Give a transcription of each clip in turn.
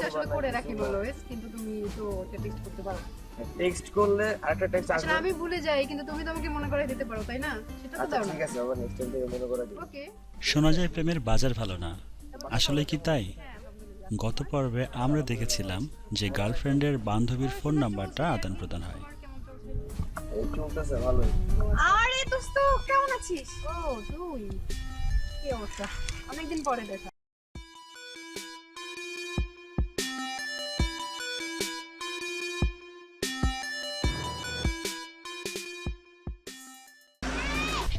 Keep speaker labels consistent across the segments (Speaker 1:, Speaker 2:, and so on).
Speaker 1: যে আসলে করে রাখি অলওয়েজ কিন্তু তুমি তো টেক্সট করতে পারো
Speaker 2: টেক্সট করলে আরেকটা টেক্সট
Speaker 1: আসলে আমি ভুলে যাই কিন্তু তুমি তো আমাকে মনে করে দিতে পারো তাই না? সেটা তো
Speaker 2: আচ্ছা
Speaker 1: দাও
Speaker 2: ঠিক আছে আবার নেক্সট টাইম থেকে মনে করে দিই
Speaker 1: ওকে
Speaker 3: শোনা যায় প্রেমের বাজার ভালো না। আসলে কি তাই? গত পর্বে আমরা দেখেছিলাম যে গার্লফ্রেন্ডের বান্ধবীর ফোন নাম্বারটা আদান প্রদান হয়।
Speaker 4: আরে দোস্ত কেমন আছিস?
Speaker 1: ও তুই। কি অবস্থা? অনেকদিন পরে দেখা।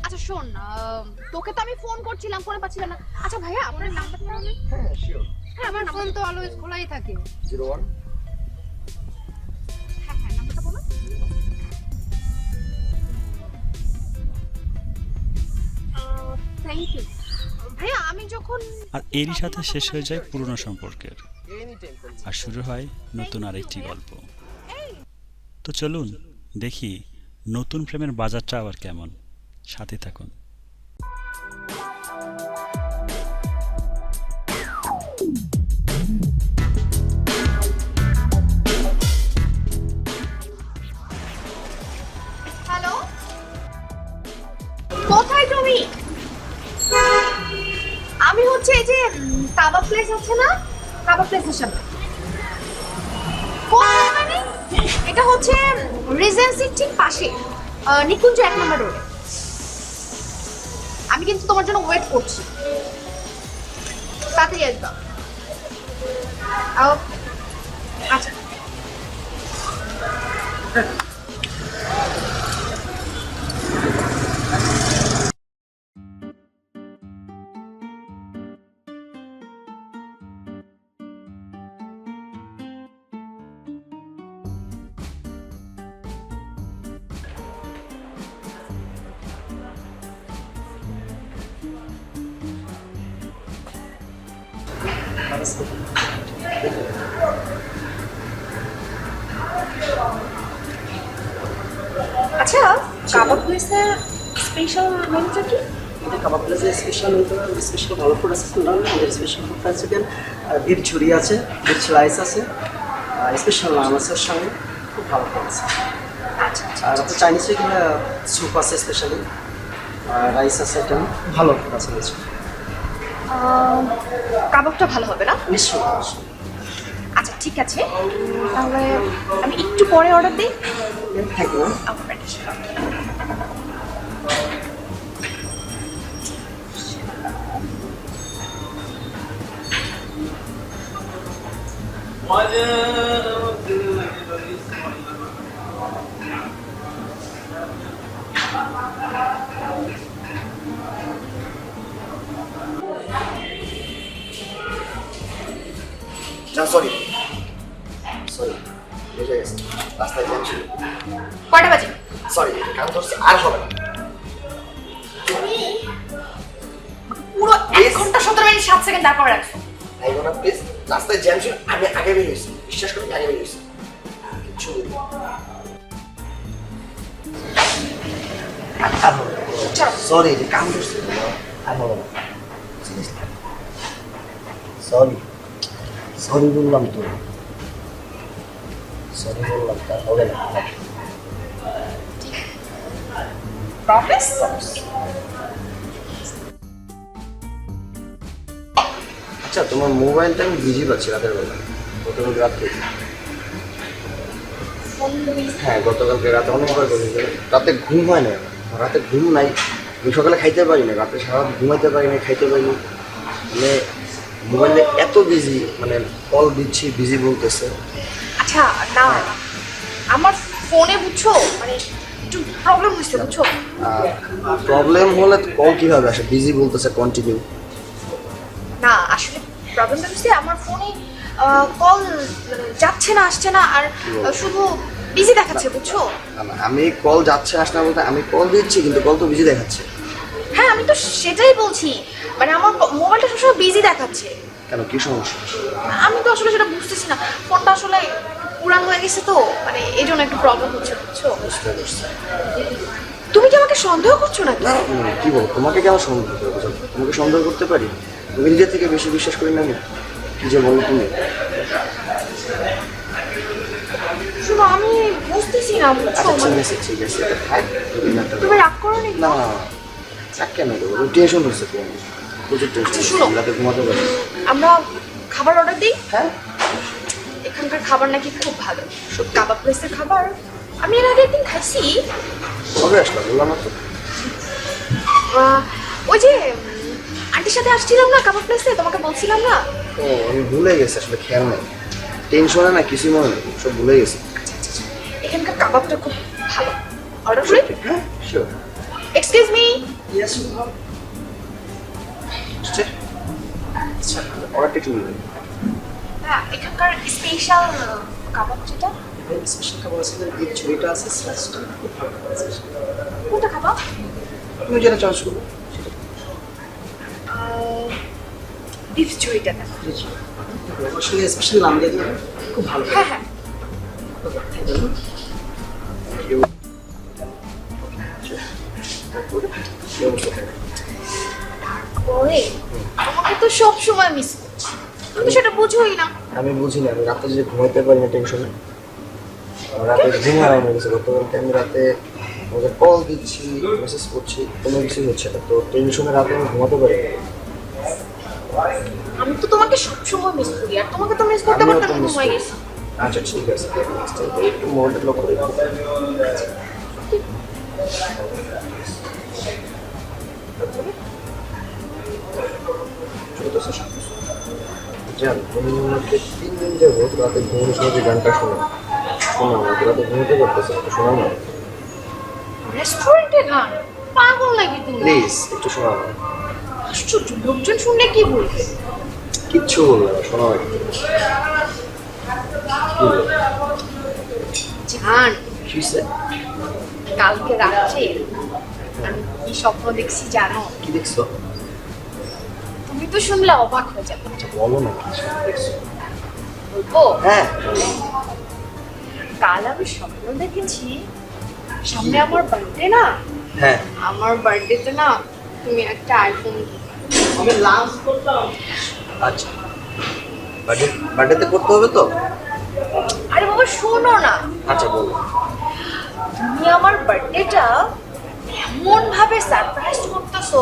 Speaker 4: আচ্ছা শোন আহ, তোকে তো আমি ফোন করছিলাম ফোনে পাচ্ছিলাম না। আচ্ছা ভাইয়া আপনার নাম্বারটা আমি
Speaker 2: হ্যাঁ শিওর
Speaker 1: হ্যাঁ আমার ফোন তো অলওয়েজ খোলাই থাকে।
Speaker 2: জিরো ওয়ান
Speaker 4: হ্যাঁ হ্যাঁ নাম্বারটা বলো থ্যাংক ইউ ভাইয়া আমি যখন
Speaker 3: আর এরই সাথে শেষ হয়ে যায় পুরনো সম্পর্কের। আর শুরু হয় নতুন আরেকটি গল্প। তো চলুন দেখি নতুন প্রেমের বাজারটা আবার কেমন। সাথে থাকুন।
Speaker 4: কোথায় তুমি? আমি হচ্ছে এই যে, কাবাব প্লেস আছে না? কাবাব প্লেসের সামনে। মানে? এটা হচ্ছে রিজেন্সির ঠিক পাশে। নিকুঞ্জ এক নম্বর রোডে আমি কিন্তু তোমার জন্য ওয়েট করছি। তাড়াতাড়ি আসবা আহ, আচ্ছা আচ্ছা কাবাব প্লেসের স্পেশাল মেনুটা কি?
Speaker 5: কাবাব প্লেসের স্পেশাল স্পেশাল ভালো ফুড আছে শুনলাম আমাদের special food fried chicken beet ঝুরি আছে বিট রাইস আছে স্পেশাল নাম আছে ওর সঙ্গে খুব ভালো আছে
Speaker 4: আচ্ছা আচ্ছা।
Speaker 5: আর আপনার চাইনিজ স্যুপ আছে স্পেশালি রাইস আছে এটা ভালো ফুড আছে
Speaker 4: কাবাবটা ভালো হবে না?
Speaker 5: নিশ্চয়ই
Speaker 4: আচ্ছা ঠিক আছে। তাহলে আমি একটু পরে অর্ডার দিই।
Speaker 5: থ্যাংক ইউ
Speaker 2: না সরি সরি বুঝে গেছে রাস্তায় জ্যাম ছিল
Speaker 4: কয়টা বাজে?
Speaker 2: সরি আর হবে না।
Speaker 4: পুরো এক ঘণ্টা সতেরো মিনিট সাত সেকেন্ড তারপর রাখছো।
Speaker 2: ভাই বোনা প্লিজ রাস্তায় জ্যাম ছিল আমি আগে বেরিয়ে গেছি। বিশ্বাস করুন আগে গেছি। কিচ্ছু সরি আর হবে সরি সরি বললাম তো। সরি বললাম তার হবে না। আচ্ছা তোমার মোবাইলটা আমি বিজি পাচ্ছি রাতের বেলা। গতকাল রাত্রে। হ্যাঁ গতকালকে রাতে অনেকবার করি রাতে ঘুম হয় না। রাতে ঘুম নাই। আমি সকালে খাইতে পারি না। রাতে সারা ঘুমাইতে পারি না খাইতে পারি না। মানে মোবাইলে এত বিজি মানে কল দিচ্ছি বিজি বলতেছে।
Speaker 4: আচ্ছা না আমার ফোনে বুঝছ মানে একটু প্রবলেম হচ্ছে বুঝছ?
Speaker 2: প্রবলেম হলে কল কীভাবে আসে? বিজি বলতেছে কন্টিনিউ
Speaker 4: না আসলে প্রবলেমটা হচ্ছে আমার ফোনে কল যাচ্ছে না আসছে না আর শুধু বিজি দেখাচ্ছে বুঝছ?
Speaker 2: আমি কল যাচ্ছে আসছে না বলতে আমি কল দিচ্ছি কিন্তু কল তো বিজি দেখাচ্ছে।
Speaker 4: হ্যাঁ আমি তো সেটাই বলছি। মানে আমার মোবাইলটা সবসময় বিজি দেখাচ্ছে।
Speaker 2: কেন কী সমস্যা?
Speaker 4: আমি তো আসলে সেটা বুঝতেছি না। ফোনটা আসলে পুরান হয়ে গেছে তো মানে এই জন্য একটু প্রবলেম হচ্ছে বুঝছ?
Speaker 2: বুঝতে
Speaker 4: তুমি কি আমাকে সন্দেহ করছ নাকি?
Speaker 2: না মানে কি বল? তোমাকে কেন সন্দেহ করব তোমাকে সন্দেহ করতে পারি? তুমি নিজের থেকে বেশি বিশ্বাস করি না আমি? কি যে বলো তুমি?
Speaker 4: আমি বুঝতেছি না বুঝছ?
Speaker 2: আচ্ছা ঠিক আছে ঠিক আছে তুমি
Speaker 4: রাগ করো নি
Speaker 2: না চাক কেন দেবো টেনশন হচ্ছে তো প্রচুর টেনশন
Speaker 4: আচ্ছা,
Speaker 2: রাতে ঘুমাতে পারি।
Speaker 4: আমরা খাবার অর্ডার দিই?
Speaker 2: হ্যাঁ।
Speaker 4: এখানকার খাবার নাকি খুব ভালো। সব কাবাব প্লেসের খাবার। আমি এর আগে একদিন খাইছি
Speaker 2: কবে আসলাম? বললাম না তো।
Speaker 4: ওই যে আন্টির সাথে আসছিলাম না কাবাব প্লেসে তোমাকে বলছিলাম না?
Speaker 2: ও আমি ভুলে গেছি আসলে খেয়াল নেই। টেনশনে না কিছুই মনে নেই। সব ভুলে গেছি।
Speaker 4: এখানকার কাবাবটা খুব ভালো। অর্ডার করি?
Speaker 2: হ্যাঁ শিওর
Speaker 4: এক্সকিউজ মি
Speaker 5: ইয়েস
Speaker 2: আচ্ছা অর্ডারটা একটু নেবেন
Speaker 4: হ্যাঁ এখানকার স্পেশাল কাবাব যেটা?
Speaker 5: স্পেশাল খাবার আছে বিফ ঝুড়িটা আছে স্লাইসটা খুব ভালো আছে।
Speaker 4: কোনটা কাবাব
Speaker 2: তুমি যেটা চয়েস করব
Speaker 4: বিফ চুরিটা না
Speaker 5: সঙ্গে স্পেশাল নাম দিয়ে দেবেন খুব ভালো।
Speaker 4: হ্যাঁ হ্যাঁ।
Speaker 2: কি অবস্থা তোমার?
Speaker 4: পরে আমাকে তো সব সময় মিস করছি। তুমি তো সেটা বুঝোই না।
Speaker 2: আমি বুঝি না আমি রাতে যে ঘুমাইতে পারি না টেনশনে রাতে ঘুম হারাম হয়ে গেছে গতকালকে আমি রাতে আমাকে কল দিচ্ছি মেসেজ করছি কোনো কিছুই হচ্ছে না। তো টেনশনে রাতে আমি ঘুমাতে পারি না।
Speaker 4: আমি তো তোমাকে সব সময় মিস করি। আর তোমাকে তো মিস করতে করতে আমি ঘুমাই গেছি।
Speaker 2: আচ্ছা ঠিক আছে। একটু মোবাইলটা লক করে জান তুমি আমাকে তিন দিন যাব রাতে ঘুমানোর সময় যে গানটা শোনো। শোনো আমাকে রাতে ঘুমোতে পারতেছে একটু শোনাও না।
Speaker 4: রেস্টুরেন্টে গান? পাগল নাকি তুমি?
Speaker 2: প্লিজ একটু শোনাও। না
Speaker 4: আশ্চর্য লোকজন শুনলে কি বলবে?
Speaker 2: কিচ্ছু বলবে না শোনাও একটু।
Speaker 4: জান
Speaker 2: কি?
Speaker 4: কালকে রাত্রে আমি কি স্বপ্ন দেখছি জানো?
Speaker 2: কি দেখছ?
Speaker 4: তুমি তো শুনলে অবাক হয়ে যাবে।
Speaker 2: আচ্ছা বলো না কি
Speaker 4: বলব?
Speaker 2: হ্যাঁ।
Speaker 4: কাল আমি স্বপ্ন দেখেছি। সামনে আমার বার্থডে না?
Speaker 2: হ্যাঁ।
Speaker 4: আমার বার্থডেতে না তুমি একটা আইফোন
Speaker 5: আমি লাঞ্চ করতাম।
Speaker 2: আচ্ছা। বার্থডে বার্থডেতে করতে হবে তো?
Speaker 4: আরে বাবা শোনো না।
Speaker 2: আচ্ছা বলো।
Speaker 4: তুমি আমার বার্থডেটা এমন ভাবে সারপ্রাইজ করতেছো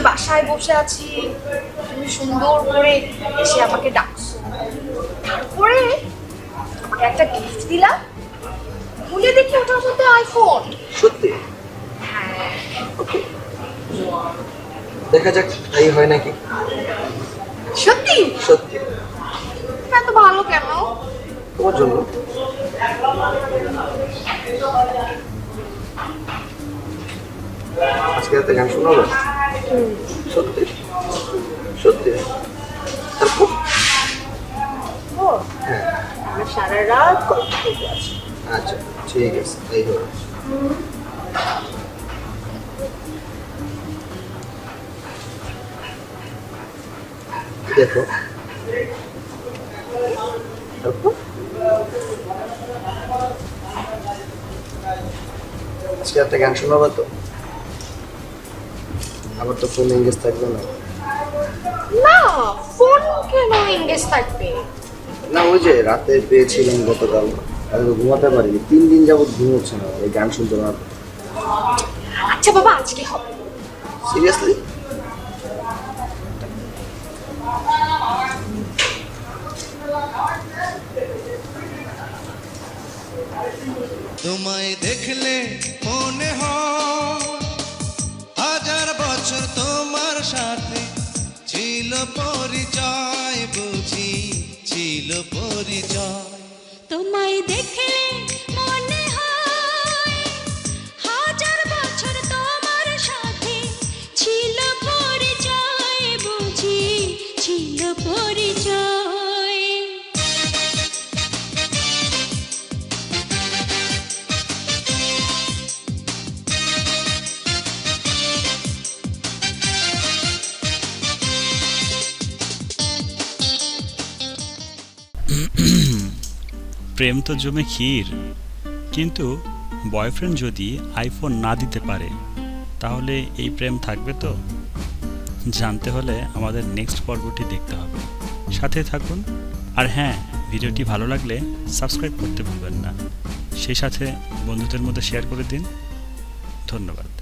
Speaker 4: আমি বাসায় বসে আছি। তুমি সুন্দর করে এসে আমাকে ডাকছো। তারপরে আমাকে একটা গিফট দিলা খুলে দেখি ওটার মধ্যে আইফোন
Speaker 2: সত্যি?
Speaker 4: হ্যাঁ।
Speaker 2: দেখা যাক তাই হয় নাকি?
Speaker 4: সত্যি?
Speaker 2: সত্যি।
Speaker 4: এত ভালো কেন?
Speaker 2: তোমার জন্য। আজকে রাতে গান শোনাবো? সত্যি সত্যি।
Speaker 4: সারা রাত গল্প আছি।
Speaker 2: আচ্ছা ঠিক আছে তাই হবে। দেখো। আজকে একটা গান শোনাবো তো? আবার তো ফোন এঙ্গেজ থাকবে না।
Speaker 4: না ফোন কেন এঙ্গেজ থাকবে?
Speaker 2: না ওই যে রাতে পেয়েছিলাম গতকাল আমি তো ঘুমাতে পারিনি তিন দিন যাবত ঘুম হচ্ছে না এই গান শুনতে না।
Speaker 4: আচ্ছা বাবা আজকে হবে।
Speaker 2: সিরিয়াসলি
Speaker 6: তোমায় দেখলে মনে ছিল পরিচয় বুঝি ছিল পরিচয়।
Speaker 7: তোমায় দেখলে
Speaker 3: প্রেম তো জমে ক্ষীর। কিন্তু বয়ফ্রেন্ড যদি আইফোন না দিতে পারে, তাহলে এই প্রেম থাকবে তো? জানতে হলে আমাদের নেক্সট পর্বটি দেখতে হবে। সাথে থাকুন। আর হ্যাঁ ভিডিওটি ভালো লাগলে সাবস্ক্রাইব করতে ভুলবেন না। সেই সাথে বন্ধুদের মধ্যে শেয়ার করে দিন। ধন্যবাদ।